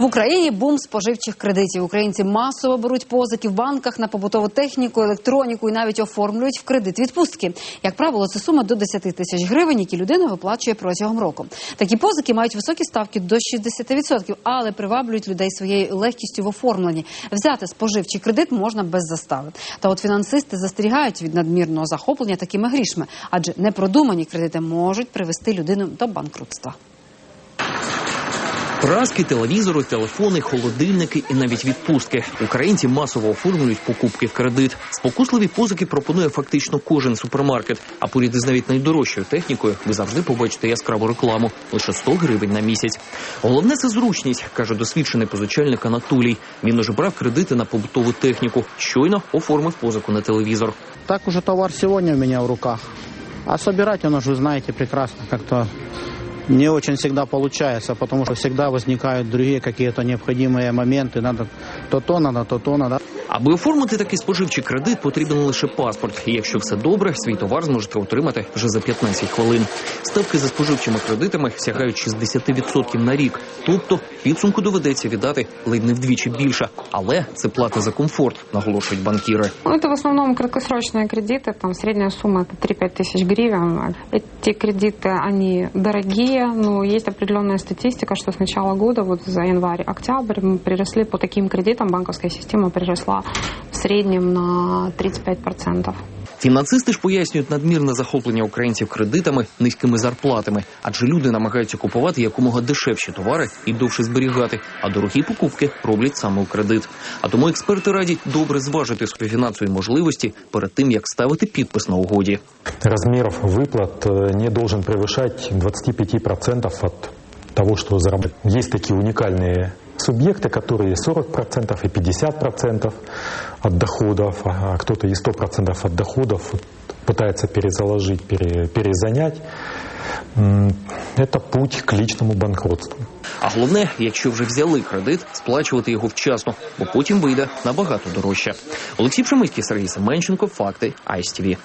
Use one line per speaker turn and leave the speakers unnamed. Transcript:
В Україні бум споживчих кредитів. Українці масово беруть позики в банках на побутову техніку, електроніку і навіть оформлюють в кредит відпустки. Як правило, це сума до 10 тисяч гривень, які людина виплачує протягом року. Такі позики мають високі ставки до 60%, але приваблюють людей своєю легкістю в оформленні. Взяти споживчий кредит можна без застави. Та от фінансисти застерігають від надмірного захоплення такими грішми, адже непродумані кредити можуть привести людину до банкрутства.
Праски, телевізори, телефони, холодильники і навіть відпустки. Українці масово оформлюють покупки в кредит. Спокусливі позики пропонує фактично кожен супермаркет. А поряд із навіть найдорожчою технікою ви завжди побачите яскраву рекламу лише 100 гривень на місяць. Головне це зручність, каже досвідчений позичальник Анатолій. Він уже брав кредити на побутову техніку. Щойно оформив позику на телевізор.
Так уже товар сегодня у меня в руках. А собирать он уже, знаете, прекрасно как-то не очень всегда получается, потому что всегда возникают другие какие-то необходимые моменты. Надо то то, надо то то, надо.
Аби оформити такий споживчий кредит, потрібен лише паспорт. І якщо все добре, свій товар зможете отримати вже за 15 хвилин. Ставки за споживчими кредитами сягають 60% на рік. Тобто підсумку доведеться віддати ледь не вдвічі більше. Але це плата за комфорт, наголошують банкіри.
Ну, это в основном краткосрочные кредиты, там средняя сумма это 3-5 тысяч гривен. Эти кредиты, они дорогие, но есть определенная статистика, что с начала года, вот за январь-октябрь, мы приросли по таким кредитам, банковская система приросла в среднем на 35%.
Фінансисти ж пояснюють надмірне захоплення українців кредитами низькими зарплатами, адже люди намагаються купувати якомога дешевші товари і довше зберігати, а дорогі покупки роблять саме у кредит. А тому експерти радять добре зважити свої фінансові можливості перед тим, як ставити підпис на угоді.
размер выплат э, не должен превышать 25% от того, что заработать. Есть такие уникальные субъекты, которые 40% и 50% от доходов, а кто-то и 100% от доходов вот пытается перезаложить, пере- перезанять. М, Это путь к личному банкротству.
А головне, якщо вже взяли кредит, сплачувати його вчасно, бо потім вийде набагато дорожче. Олексій Пшемицький, Сергій Семенченко, факти ISTV.